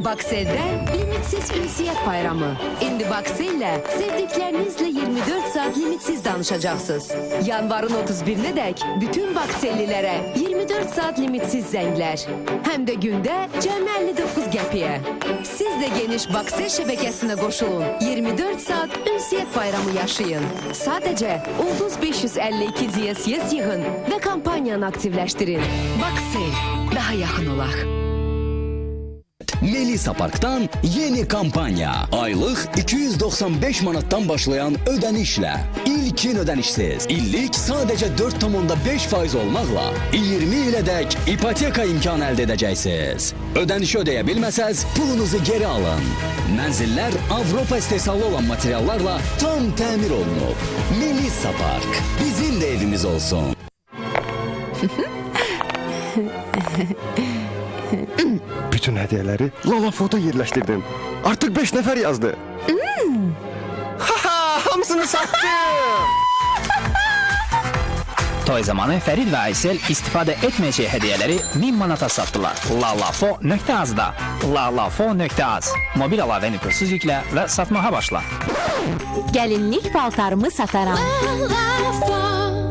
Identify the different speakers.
Speaker 1: Baksel'den limitsiz ünsiyet bayramı. İndi Baksel'le sevdiklerinizle 24 saat limitsiz danışacaksınız. Yanvarın 31'ine dek bütün Baksellilere 24 saat limitsiz zengler. Hem de günde cəmi 59 gəpiyə. Siz de geniş Baksel şebekesine koşulun. 24 saat ünsiyet bayramı yaşayın. Sadece Ulduz 552 GSS yığın ve kampanyanı aktifleştirin. Baksel, daha yakın olaq.
Speaker 2: Melisa Park'tan yeni kampanya. Aylık 295 manattan başlayan ödenişle. İlkin ödenişsiz. İllik sadece 4,5 faiz olmakla 20 ile dek ipoteka imkanı elde edeceksiniz. Ödenişi ödeyebilmeseniz pulunuzu geri alın. Menziller Avrupa istehsalı olan materyallarla tam temir olunub. Melisa Park. Bizim de evimiz olsun.
Speaker 3: Bütün hədiyələri Lalafoda yerləşdirdim. Artıq 5 nəfər yazdı. Hmm. Ha ha, hamısını satdım.
Speaker 4: Toy zamanı Fərid və Aysel istifadə etməyəcək hədiyələri 1000 manata satdılar. Lalafo.az-da. Lalafo.az. Mobil əlavə nüfursuz yüklə və satmağa başla.
Speaker 5: Gəlinlik paltarımı sataram.
Speaker 6: Lalafo.